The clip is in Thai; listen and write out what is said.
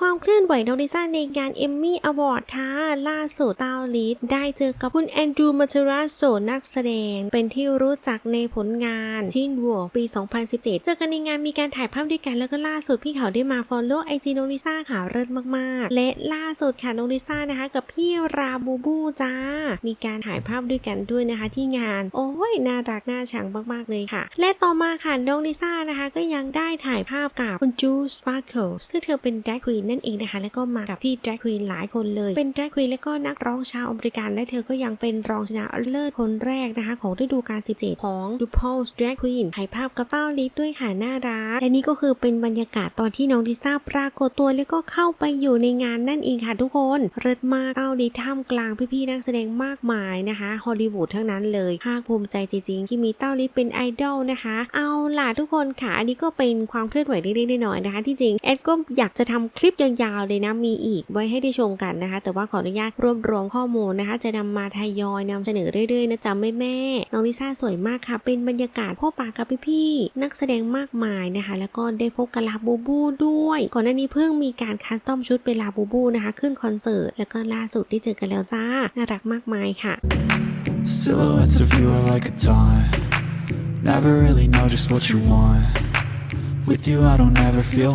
ความเคลื่อนไหวน้องลิซ่าในงานเอมมี่อวอร์ดค่ะล่าสุดตาวลิสได้เจอกับคุณแอนดรูมาเทราโซนักแสดง เป็นที่รู้จักในผลงานที่วัวปี 2017 เจอกันในงานมีการถ่ายภาพด้วยกันแล้วก็ล่าสุดพี่เขาได้มาฟอลโล่ไอจีน้องลิซ่าค่ะเลิศมากๆ และล่าสุดค่ะน้องลิซ่านะคะ กับพี่ราบูบูจ้า มีการถ่ายภาพด้วยกันด้วยนะคะ ที่งาน โอ้ยน่ารักน่าชังมากๆเลยค่ะ และต่อมาค่ะน้องลิซ่านะคะก็ยังได้ถ่ายภาพกับคุณจูสปาร์เคิลซึ่งเธอเป็นแดร g ควีนนั่นเองนะคะ แล้วก็มากับพี่แดร g ควีนหลายคนเลย เป็นแดร g ควีนและก็นักร้องชาวอเมริกัน และเธอก็ยังเป็นรองชนะเลิศคนแรกนะคะ ของฤดูกาล 17 ของ d u p o l s Drag Queen ถ่ายภาพกับเต้าลิสด้วยค่ะน่ารักและนี่ก็คือเป็นบรรยากาศตอนที่น้องลิซ่าปรากฏตัวแล้วก็เข้าไปอยู่ในงานนั่นเองค่ะทุกคนเลิศมากเต้าลิท่ามกลางพี่ๆนักแสดงมากมายนะคะฮอลลีวูดทั้งนั้นเลยภาคภูมิใจจริงๆ ที่มีเต้าลิสเป็นไอดอลนะคะ เอาล่ะทุกคนค่ะ อันนี้ก็เป็นความเคลื่อนไหวเล็กๆน้อยๆนะคะ ที่จริงแอดก็อยากจะทำคลิปยาวๆเลยนะมีอีกไว้ให้ได้ชมกันนะคะ แต่ว่าขออนุญาตรวบรวมข้อมูลนะคะ จะนำมาทยอยนำเสนอเรื่อยๆนะจ๊ะแม่แม่น้องลิซ่าสวยมากค่ะ เป็นบรรยากาศพ่อปากับพี่ๆนักแสดงมากมายนะคะ แล้วก็ได้พบกับลาบูบูด้วย ก่อนหน้านี้เพิ่งมีการคัสตอมชุดเป็นลาบูบูนะคะ ขึ้นคอนเสิร์ตแล้วก็ล่าสุดได้เจอกันแล้วจ้าน่ารักมากมายค่ะ Silhouettes of you are like a taunt. Never really know just what you want. With you, I don't ever feel